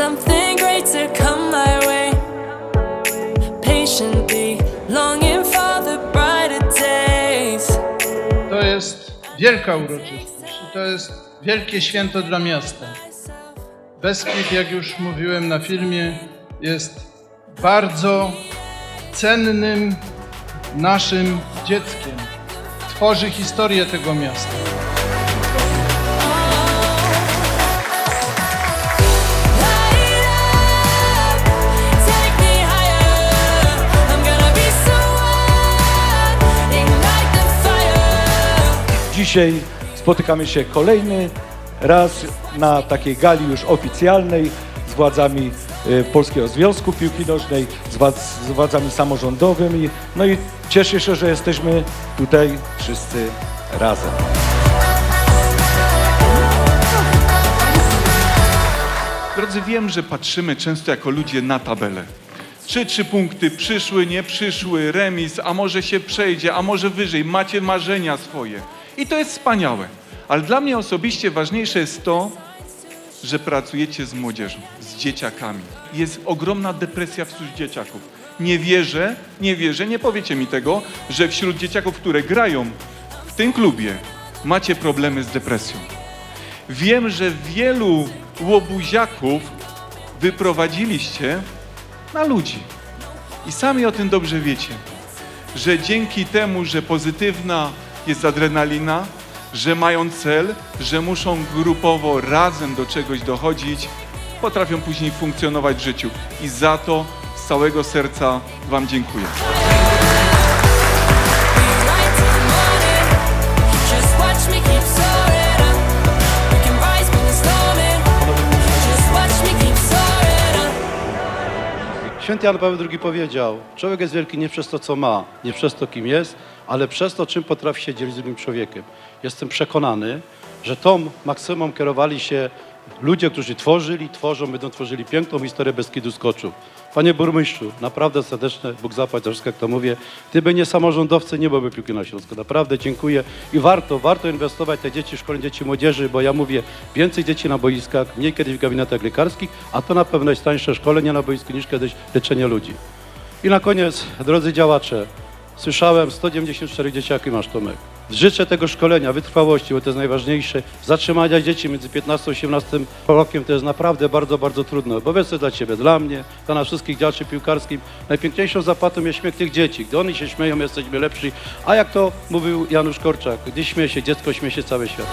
something great to come my way. Patiently longing for the brighter days. To jest wielka uroczystość i to jest wielkie święto dla miasta. Beskid, jak już mówiłem na filmie, jest bardzo cennym naszym dzieckiem. Tworzy historię tego miasta. Dzisiaj spotykamy się kolejny raz na takiej gali już oficjalnej z władzami e, Polskiego Związku Piłki Nożnej, z, z władzami samorządowymi. No i cieszę się, że jesteśmy tutaj wszyscy razem. Drodzy, wiem, że patrzymy często jako ludzie na tabelę. Trzy, trzy punkty, przyszły, nie przyszły, remis, a może się przejdzie, a może wyżej, macie marzenia swoje. I to jest wspaniałe. Ale dla mnie osobiście ważniejsze jest to, że pracujecie z młodzieżą, z dzieciakami. Jest ogromna depresja wśród dzieciaków. Nie wierzę, nie wierzę, nie powiecie mi tego, że wśród dzieciaków, które grają w tym klubie, macie problemy z depresją. Wiem, że wielu łobuziaków wyprowadziliście na ludzi. I sami o tym dobrze wiecie, że dzięki temu, że pozytywna jest adrenalina, że mają cel, że muszą grupowo razem do czegoś dochodzić, potrafią później funkcjonować w życiu. I za to z całego serca Wam dziękuję. Święty Jan Paweł II powiedział, człowiek jest wielki nie przez to, co ma, nie przez to, kim jest, ale przez to, czym potrafi się dzielić z drugim człowiekiem. Jestem przekonany, że tą maksymą kierowali się ludzie, którzy tworzyli, tworzą, będą tworzyli piękną historię Beskidu Skoczów. Panie burmistrzu, naprawdę serdeczne, Bóg zapłać za wszystko, jak to mówię. Gdyby nie samorządowcy, nie byłoby piłki na Śląsku. Naprawdę dziękuję i warto, warto inwestować w te dzieci, szkolenie dzieci młodzieży, bo ja mówię, więcej dzieci na boiskach, mniej kiedyś w gabinetach lekarskich, a to na pewno jest tańsze szkolenie na boisku niż kiedyś leczenie ludzi. I na koniec, drodzy działacze, słyszałem 194 dzieciaki masz Tomek. Życzę tego szkolenia, wytrwałości, bo to jest najważniejsze. Zatrzymania dzieci między 15 a 18 rokiem to jest naprawdę bardzo, bardzo trudne. Bo co dla Ciebie, dla mnie, dla nas wszystkich działaczy piłkarskich, najpiękniejszą zapłatą jest śmiech tych dzieci. Gdy oni się śmieją, jesteśmy lepsi. A jak to mówił Janusz Korczak, gdy śmieje się dziecko, śmieje się cały świat.